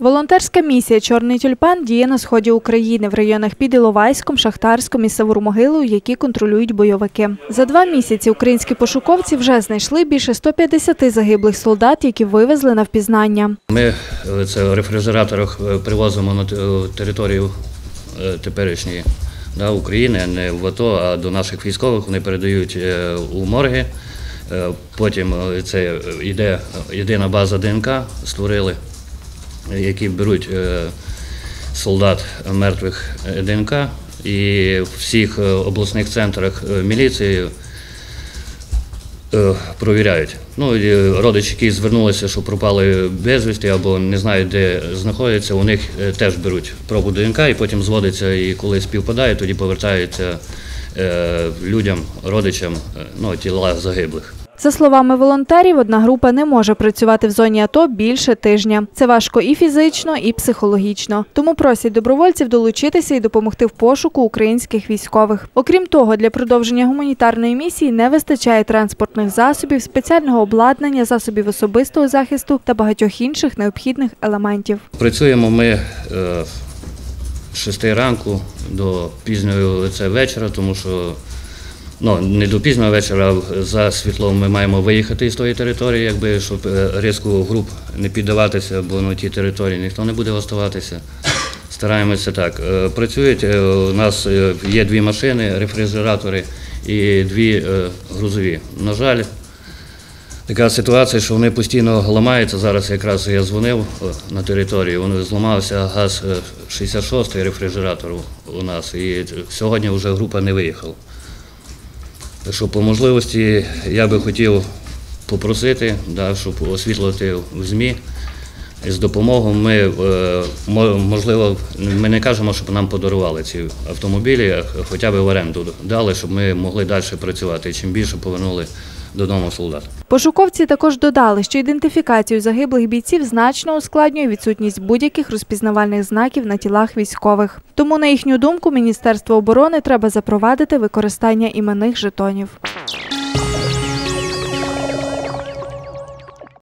Волонтерська місія Чорний тюльпан діє на сході України в районах під Іловайськом, Шахтарськом і Савурмогилою, які контролюють бойовики. За два місяці українські пошуковці вже знайшли більше 150 загиблих солдат, які вивезли на впізнання. Ми е, це в рефрижераторах е, привозимо на е, територію теперішньої да, України, не в АТО, а до наших військових вони передають у морги. Потім це йде єдина база ДНК, створили, які беруть е, солдат мертвих е, ДНК і в всіх е, обласних центрах міліції провіряють. Ну, родичі, які звернулися, що пропали безвісти або не знають, де знаходяться, у них теж беруть пробу ДНК і потім зводиться, і коли співпадає, тоді повертаються людям, родичам ну, тіла загиблих. За словами волонтерів, одна група не може працювати в зоні АТО більше тижня. Це важко і фізично, і психологічно. Тому просять добровольців долучитися і допомогти в пошуку українських військових. Окрім того, для продовження гуманітарної місії не вистачає транспортних засобів, спеціального обладнання, засобів особистого захисту та багатьох інших необхідних елементів. Працюємо ми е, з 6 ранку до пізньої це вечора, тому що ну, не до пізнього вечора, за світлом ми маємо виїхати з тої території, якби, щоб е, ризику груп не піддаватися, бо на тій території ніхто не буде оставатися. Стараємося так. Е, Працюють, е, у нас є дві машини, рефрижератори і дві грузові. На жаль, Така ситуація, що вони постійно ламаються. Зараз якраз я дзвонив на територію, вони зламався газ е, 66-й рефрижератор у нас, і сьогодні вже група не виїхала. Так що по можливості я би хотів попросити, да, щоб освітлити в ЗМІ. З допомогою ми, е, можливо, ми не кажемо, щоб нам подарували ці автомобілі, хоча б в оренду дали, щоб ми могли далі працювати. Чим більше повернули додому солдат. Пошуковці також додали, що ідентифікацію загиблих бійців значно ускладнює відсутність будь-яких розпізнавальних знаків на тілах військових. Тому, на їхню думку, Міністерство оборони треба запровадити використання іменних жетонів.